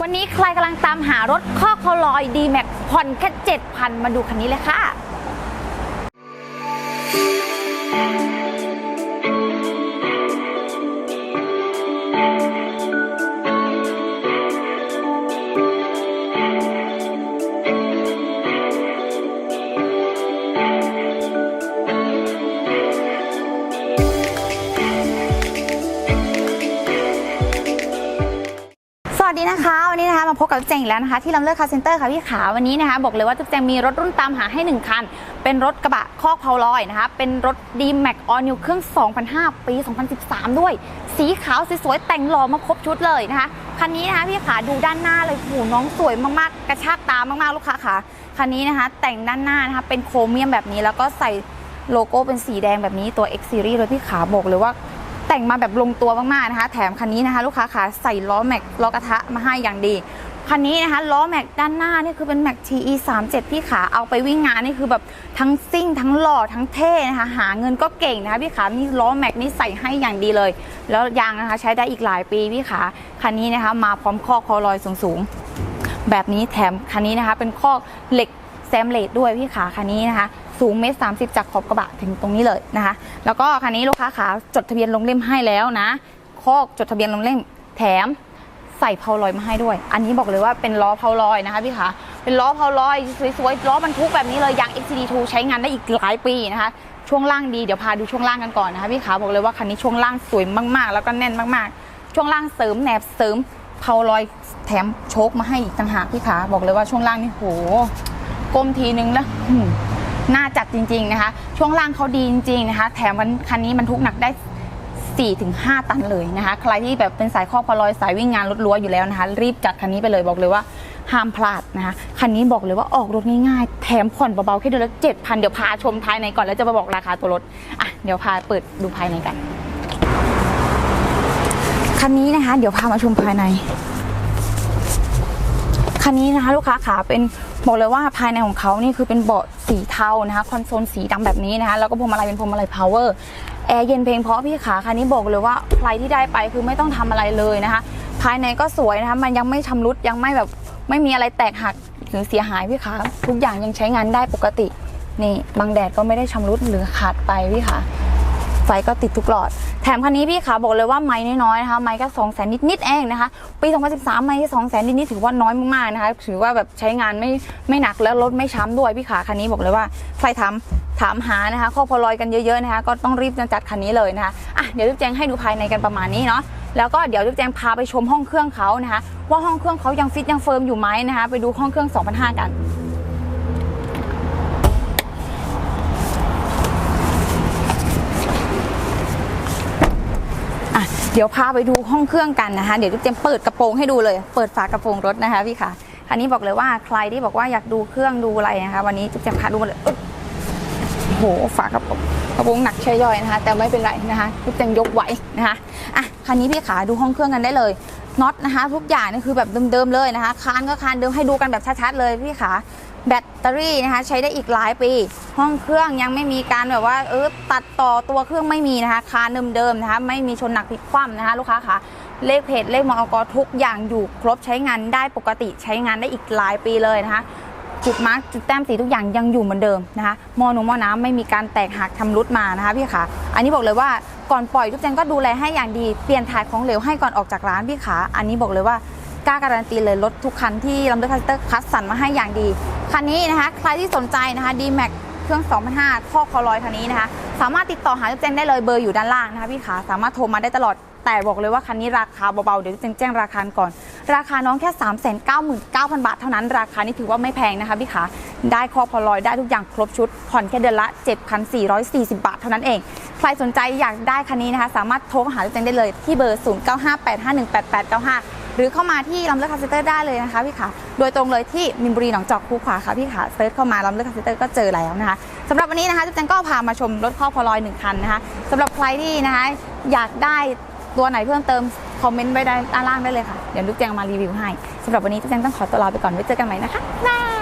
วันนี้ใครกำลังตามหารถข้อคอลอยดีแม็กผ่อนแค่ 7,000 มาดูคันนี้เลยค่ะ วัสดีนะคะ วันนี้นะคะมาพบกับจุ๊บแจงอีกแล้วนะคะ ที่ลำเลิศคาร์เซ็นเตอร์ค่ะพี่ขาวันนี้นะคะบอกเลยว่าจุ๊บแจงมีรถรุ่นตามหาให้ 1 คัน เป็นรถกระบะคอกเพาลอยนะคะ เป็นรถดีแม็กออนิวเครื่อง 2005 ปี 2013 ด้วย สีขาวสวยๆแต่งหล่อมาครบชุดเลยนะคะ คันนี้นะคะพี่ขาดูด้านหน้าเลยหูน้องสวยมากๆ กระชากตามากๆลูกค้าค่ะคันนี้นะคะ แต่งด้านหน้านะคะเป็นโครเมียมแบบนี้แล้วก็ใส่โลโก้เป็นสีแดงแบบนี้ตัว X Series เลยพี่ขาบอกเลยว่า แต่งมาแบบลงตัวมากๆนะคะ แถมคันนี้นะคะลูกค้าขาใส่ล้อแม็กล้อกระทะมาให้อย่างดีคันนี้นะคะล้อแม็กด้านหน้านี่คือเป็นแม็ก TE 3 7พี่ขาเอาไปวิ่งงานนี่คือแบบทั้งซิ่ง ทั้งหล่อทั้งเท่นะคะหาเงินก็เก่งนะคะพี่ขานี่ล้อแม็กนี่ใส่ให้อย่างดีเลย แล้วยางนะคะใช้ได้อีกหลายปีพี่ขาคันนี้นะคะมาพร้อมข้อคอลอยสูงๆ แบบนี้แถมคันนี้นะคะเป็นข้อเหล็กแซมเลดด้วยพี่ขาคันนี้นะคะ สูงเมตรสามสิบจากขอบกระบะถึงตรงนี้เลยนะคะ แล้วก็คันนี้ลูกค้าขาจดทะเบียนลงเล่มให้แล้วนะคอกจดทะเบียนลงเล่มแถมใส่เพาลอยมาให้ด้วย อันนี้บอกเลยว่าเป็นล้อเพาลอยนะคะพี่ขาเป็นล้อเพาลอยสวยๆ ล้อบรรทุกแบบนี้เลยยาง XCD2 ใช้งานได้อีกหลายปีนะคะ ช่วงล่างดีเดี๋ยวพาดูช่วงล่างกันก่อนนะคะพี่ขาบอกเลยว่าคันนี้ช่วงล่างสวยมากๆ แล้วก็แน่นมากๆ ช่วงล่างเสริมแหนบเสริมเพาลอยแถมโชคมาให้อีกต่างหากพี่ขาบอกเลยว่าช่วงล่างนี่โหก้มทีนึงแล้วหืม น่าจัดจริงๆนะคะ ช่วงล่างเขาดีจริงๆนะคะ แถมวันคันนี้มันทุกหนักได้ 4-5 ตันเลยนะคะ ใครที่แบบเป็นสายข้อพลอยสายวิ่งงานรถรั้วอยู่แล้วนะคะ รีบจัดคันนี้ไปเลยบอกเลยว่าห้ามพลาดนะคะ คันนี้บอกเลยว่าออกรถง่ายๆ แถมผ่อนเบาๆแค่เดือนละเจ็ดพันเดี๋ยวพาชมภายในก่อนแล้วจะมาบอกราคาตัวรถ อะ เดี๋ยวพาเปิดดูภายในกัน คันนี้นะคะ เดี๋ยวพามาชมภายใน คันนี้นะคะลูกค้าขาเป็นบอกเลยว่าภายในของเขานี่คือเป็นเบาะสีเทานะคะคอนโซลสีดำแบบนี้นะคะแล้วก็พวงมาลัยเป็นพวงมาลัยพาวเวอร์แอร์เย็นเพลงเพราะพี่ขาคันนี้บอกเลยว่าใครที่ได้ไปคือไม่ต้องทำอะไรเลยนะคะ ภายในก็สวยนะคะมันยังไม่ชำรุดยังไม่แบบไม่มีอะไรแตกหักหรือเสียหายพี่ขาทุกอย่างยังใช้งานได้ปกตินี่บังแดดก็ไม่ได้ชำรุดหรือขาดไปพี่ขา ฟก็ติดทุกหลอด แถมคันนี้พี่ขาบอกเลยว่าไม้น้อยๆนะคะ ไม้ก็สองแสนนิดๆเองนะคะ ปี 2013 ไม้สองแสนนิดๆถือว่าน้อยมากๆนะคะ ถือว่าแบบใช้งานไม่ไม่หนักแล้วรถไม่ช้ำด้วยพี่ขาคันนี้บอกเลยว่าใครถามถามหานะคะข้อพลอยกันเยอะๆนะคะ ก็ต้องรีบจัดคันนี้เลยนะคะอะเดี๋ยวจุ๊บแจงให้ดูภายในกันประมาณนี้เนาะแล้วก็เดี๋ยวจุ๊บแจงพาไปชมห้องเครื่องเขานะคะ ว่าห้องเครื่องเขายังฟิตยังเฟิร์มอยู่ไหมนะคะ ไปดูห้องเครื่อง 2005 กัน อะเดี๋ยวพาไปดูห้องเครื่องกันนะคะ เดี๋ยวจะเปิดกระโปรงให้ดูเลย เปิดฝากระโปรงรถนะคะพี่ค่ะคันนี้บอกเลยว่าใครที่บอกว่าอยากดูเครื่องดูอะไรนะคะ วันนี้จุ๊บจะพาดูมาเลยโอ้โหฝากระโปรงกระโปรงหนักใช่ย่อยนะคะ แต่ไม่เป็นไรนะคะจุ๊บจะยกไหวนะคะอะคันนี้พี่ขาดูห้องเครื่องกันได้เลยน็อตนะคะ ทุกอย่างนี่คือแบบเดิมๆเลยนะคะคานก็คานเดิมให้ดูกันแบบชัดๆเลยพี่ขา แบตเตอรี่นะคะใช้ได้อีกหลายปี ห้องเครื่องยังไม่มีการแบบว่าเออตัดต่อตัวเครื่องไม่มีนะคะคานเดิมๆนะคะไม่มีชนหนักพลิกคว่ำนะคะลูกค้าค่ะเลขเพจเลขมอกทุกอย่างอยู่ครบใช้งานได้ปกติใช้งานได้อีกหลายปีเลยนะคะจุดมาร์กจุดแต้มสีทุกอย่างยังอยู่เหมือนเดิมนะคะมอหนูมอน้ำไม่มีการแตกหักชำรุดมานะคะพี่ขาอันนี้บอกเลยว่าก่อนปล่อยทุกแจงก็ดูแลให้อย่างดีเปลี่ยนถ่ายของเหลวให้ก่อนออกจากร้านพี่ขาอันนี้บอกเลยว่า กล้าการันตีเลยรถทุกคันที่ลำเดอร์คัสเตอร์คัดสรรมาให้อย่างดี คันนี้นะคะ ใครที่สนใจนะคะ d m a x เครื่อง 2005ข้อคอลอยคันนี้นะคะ สามารถติดต่อหาเจ๊งได้เลยเบอร์อยู่ด้านล่างนะคะพี่ขาสามารถโทรมาได้ตลอดแต่บอกเลยว่าคันนี้ราคาเบาๆ เดี๋ยวจุ๊บแจ้งราคาก่อน ราคาน้องแค่ 3 9 9 0 0 0 บาทเท่านั้น ราคานี้ถือว่าไม่แพงนะคะพี่ขาได้ข้อพอลอยได้ทุกอย่างครบชุด ผ่อนแค่เดือนละ 7,440 บาทเท่านั้นเอง ใครสนใจอยากได้คันนี้นะคะ สามารถโทรหาเจ๊งได้เลยที่เบอร์ 0958518895 หรือเข้ามาที่ลำเลือกคาสเตอร์ได้เลยนะคะพี่ขาโดยตรงเลยที่มินบุรีหนองจอกคูขวาค่ะพี่ขาเซิร์ชเข้ามาลำเลือกคาสเตอร์ก็เจอแล้วนะคะสำหรับวันนี้นะคะจุ๊บแจงก็พามาชมรถข้อพอลอยหนึ่งคันนะคะสำหรับใครที่นะคะอยากได้ตัวไหนเพิ่มเติมคอมเมนต์ไว้ด้านล่างได้เลยค่ะ เดี๋ยวจุ๊บแจงมารีวิวให้สำหรับวันนี้จุ๊บแจงต้องขอตัวลาไปก่อนไว้เจอกันใหม่นะคะบ๊ายบาย